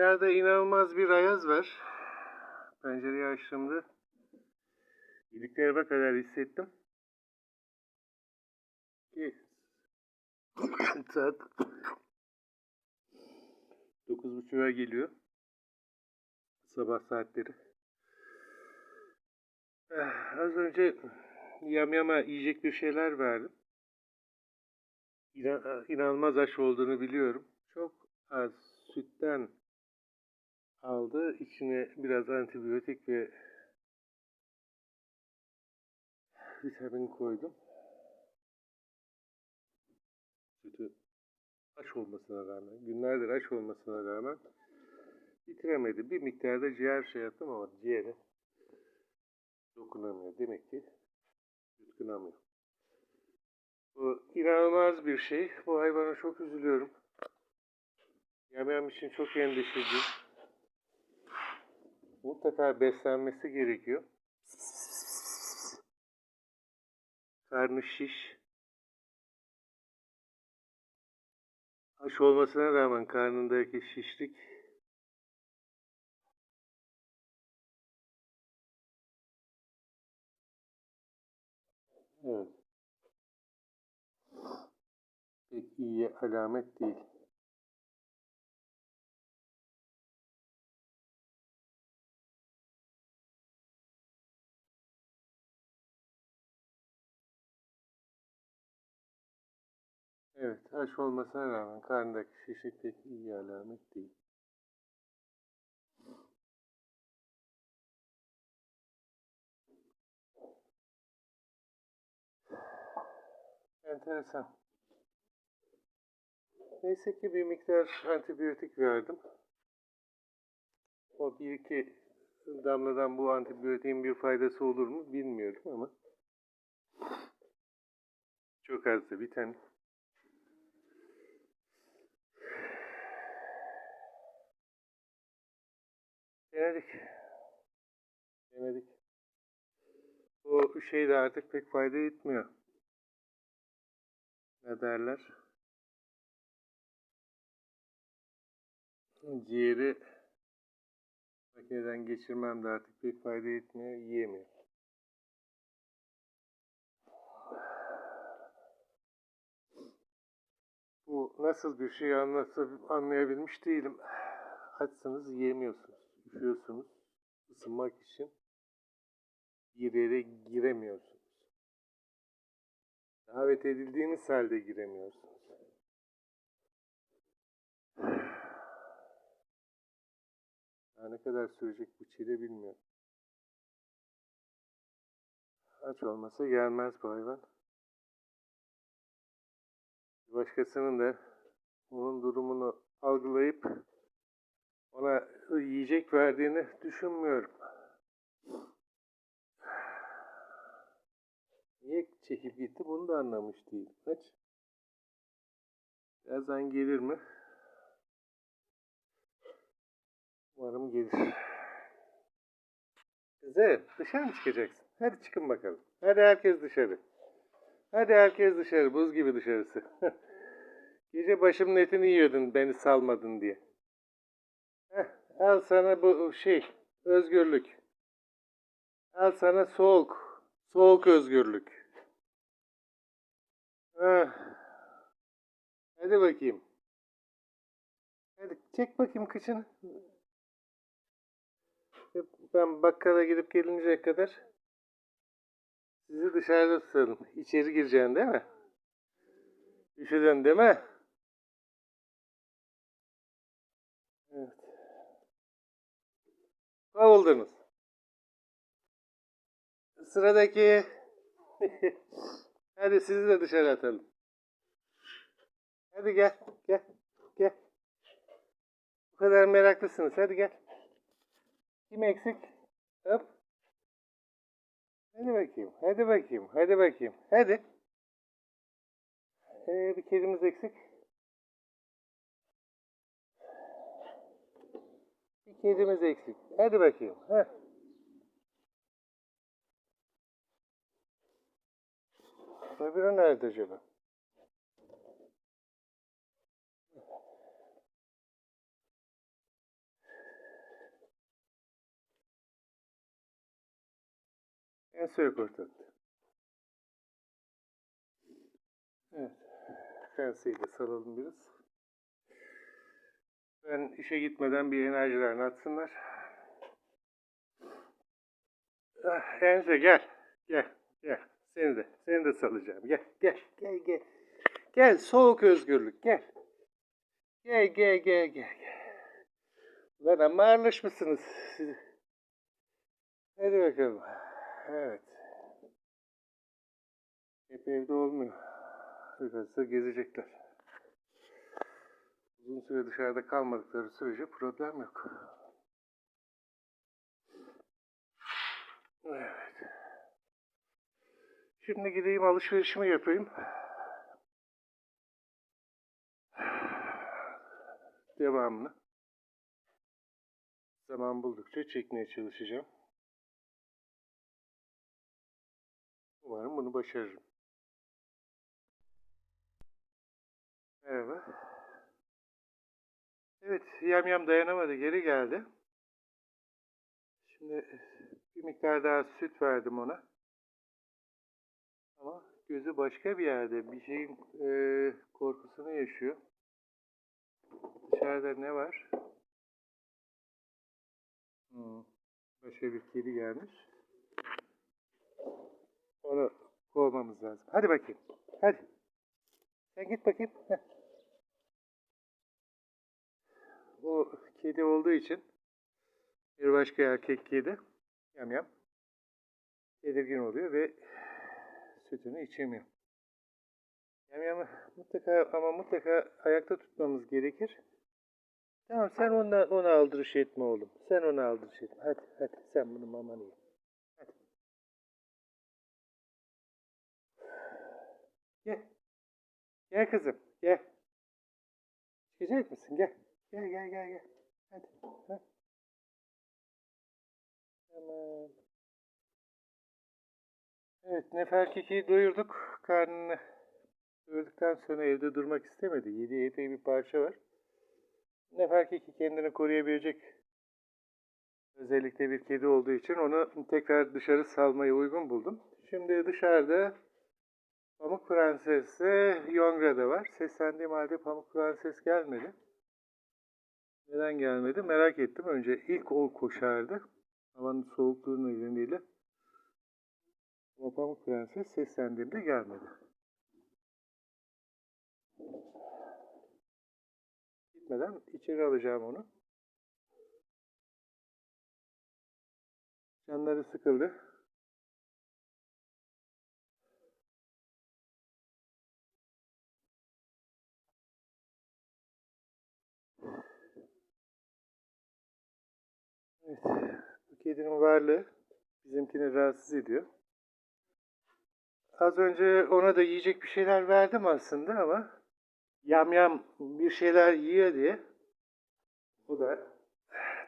Dışarıda inanılmaz bir ayaz var. Pencereyi açtığımda iliklerime kadar hissettim. Ki saat dokuz buçuğa geliyor. Sabah saatleri. Eh, Az önce yamyama yiyecek bir şeyler verdim. İnan, inanılmaz aş olduğunu biliyorum. Çok az sütten aldı. İçine biraz antibiyotik ve vitamin koydum. Sütü aş olmasına rağmen, günlerdir aş olmasına rağmen bitiremedi. Bir miktarda ciğer şey yaptım ama ciğere dokunamıyor. Demek ki yutkunamıyor. Bu inanılmaz bir şey. Bu hayvana çok üzülüyorum. Yamyam için çok endişeliyim. Mutlaka beslenmesi gerekiyor. Karnı şiş. Aç olmasına rağmen karnındaki şişlik Evet. Pek iyi alamet değil. Evet, aç olmasına rağmen karnındaki şişlik pek iyi alamet değil. Enteresan. Neyse ki bir miktar antibiyotik verdim. O bir iki damladan bu antibiyotiğin bir faydası olur mu bilmiyorum ama çok az da vitamin. Denedik. Denedik. O şey de artık pek fayda etmiyor. Ne derler? Ciğeri makineden geçirmem de artık pek fayda etmiyor, yiyemiyor. Bu nasıl bir şey anlatıp anlayabilmiş değilim. Açsınız yiyemiyorsunuz, üşüyorsunuz. Isınmak için bir yere giremiyorsunuz. Davet edildiğiniz halde giremiyorsunuz. Daha ne kadar sürecek bu çile bilmiyorum. Aç olmasa gelmez bu hayvan. Başkasının da onun durumunu algılayıp ona yiyecek verdiğini düşünmüyorum. Niye çekip gitti bunu da anlamış değilim. Aç. Birazdan gelir mi? Umarım gelir. Kızı dışarı mı çıkacaksın? Hadi çıkın bakalım. Hadi herkes dışarı. Hadi herkes dışarı. Buz gibi dışarısı. Gece başımın etini yiyordun beni salmadın diye. Al sana bu şey özgürlük. Al sana soğuk. Soğuk özgürlük. Heh. Hadi bakayım. Hadi çek bakayım kıçını. Ben bakkala gidip gelinceye kadar sizi dışarıda tutalım. İçeri gireceksin değil mi? Üşüdün değil mi? Evet. Kovuldunuz. Sıradaki. Hadi sizi de dışarı atalım. Hadi gel, gel, gel. Bu kadar meraklısınız. Hadi gel. Kim eksik? Hop. Hadi bakayım, hadi bakayım, hadi bakayım. Hadi. Ee, bir kedimiz eksik. Bir kedimiz eksik. Hadi bakayım. Heh. Öbürü nerede acaba? En suya kurtardı. Evet. Fensiyi de salalım biraz. Ben işe gitmeden bir enerjilerini atsınlar. Ah, Enze gel. Gel. Gel. Seni de. Seni de salacağım. Gel. Gel. Gel. Gel. Gel. Soğuk özgürlük. Gel. Gel. Gel. Gel. Gel. Lan ama ağırlaşmışsınız siz. Hadi bakalım. Evet. Hep evde olmuyor. Biraz da gezecekler. Uzun süre dışarıda kalmadıkları sürece problem yok. Evet. Şimdi gideyim alışverişimi yapayım. Devamını zaman buldukça çekmeye çalışacağım. Umarım bunu başarırım. Merhaba. Evet, yamyam dayanamadı, geri geldi. Şimdi bir miktar daha süt verdim ona. Ama gözü başka bir yerde. Bir şeyin eee, korkusunu yaşıyor. Dışarıda ne var? Hmm, başka bir kedi gelmiş. Onu kovmamız lazım. Hadi bakayım. Hadi. Sen git bakayım. Heh. O kedi olduğu için bir başka erkek kedi yam yam tedirgin oluyor ve sütünü içemiyor. Yam yamı mutlaka ama mutlaka ayakta tutmamız gerekir. Tamam sen ona, ona aldırış etme oğlum. Sen ona aldırış etme. Hadi hadi sen bunu mamanı ye. Hadi. Gel. Gel kızım. Gel. Çıkacak mısın? Gel. Gel gel gel gel. Hadi. Ha. Tamam. Evet Neferkek'i doyurduk. Karnını doyurduktan sonra evde durmak istemedi. Yediği epey bir parça var. Neferkeki kendini koruyabilecek özellikle bir kedi olduğu için onu tekrar dışarı salmayı uygun buldum. Şimdi dışarıda Pamuk Prenses ve Yongra da var. Seslendiğim halde Pamuk Prenses gelmedi. Neden gelmedi merak ettim. Önce ilk o koşardı. Havanın soğukluğu nedeniyle. Pamuk Prenses seslendiğimde gelmedi. Gitmeden içeri alacağım onu. Canları sıkıldı. Evet. Kedinin varlığı bizimkini rahatsız ediyor. Az önce ona da yiyecek bir şeyler verdim aslında ama yamyam bir şeyler yiyor diye o da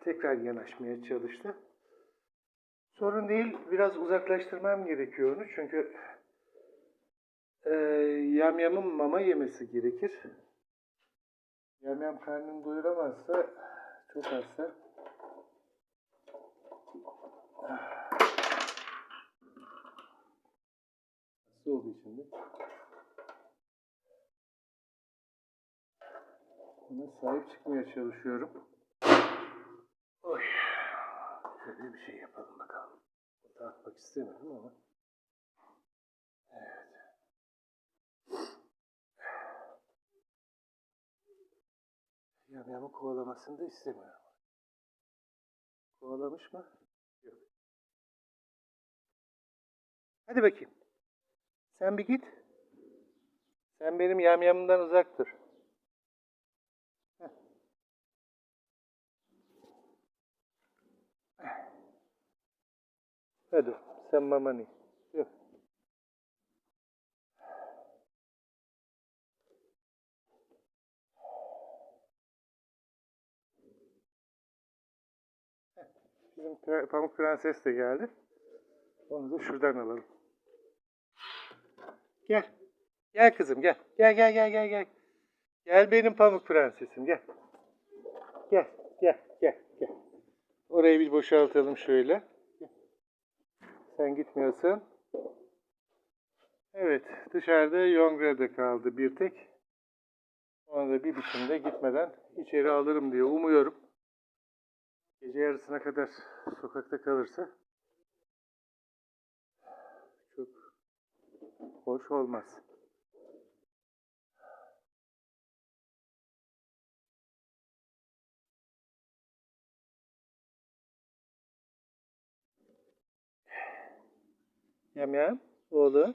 tekrar yanaşmaya çalıştı. Sorun değil, biraz uzaklaştırmam gerekiyor onu çünkü e, yamyamın mama yemesi gerekir. Yamyam karnını doyuramazsa çok hasta. Hasta olduğu için Ona sahip çıkmaya çalışıyorum. Oy. Şöyle bir şey yapalım bakalım. Dağıtmak istemiyorum ama. Evet. Yamyamı kovalamasını da istemiyorum. Kovalamış mı? Yok. Hadi bakayım. Sen bir git. Sen benim yamyamımdan uzak dur. Hadi sen mamanı. Yok. Bizim Pamuk Prenses de geldi. Onu da şuradan alalım. Gel. Gel kızım gel. Gel gel gel gel gel. Gel benim Pamuk Prensesim gel. Gel gel gel gel. Orayı bir boşaltalım şöyle. Sen gitmiyorsun. Evet dışarıda Yongra'da kaldı bir tek. Onu da bir biçimde gitmeden içeri alırım diye umuyorum. Gece yarısına kadar sokakta kalırsa hoş olmaz. Yam yam oğlum.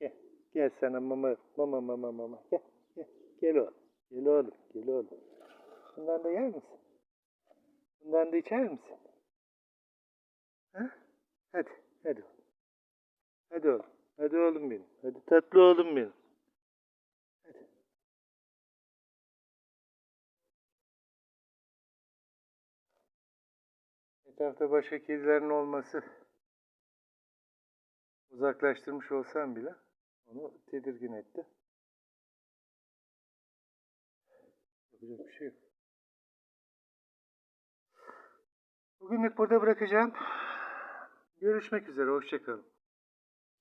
Gel. Gel sana mama mama mama mama. Gel. Gel. Gel oğlum. Gel oğlum. Gel oğlum. Bundan da yer misin? Bundan da içer misin? Ha? Hadi. Hadi oğlum. Hadi oğlum. Hadi oğlum benim. Hadi tatlı oğlum benim. Hadi. Etrafta başka kedilerin olması uzaklaştırmış olsam bile onu tedirgin etti. Yapacak bir şey yok. Bugünlük burada bırakacağım. Görüşmek üzere. Hoşçakalın.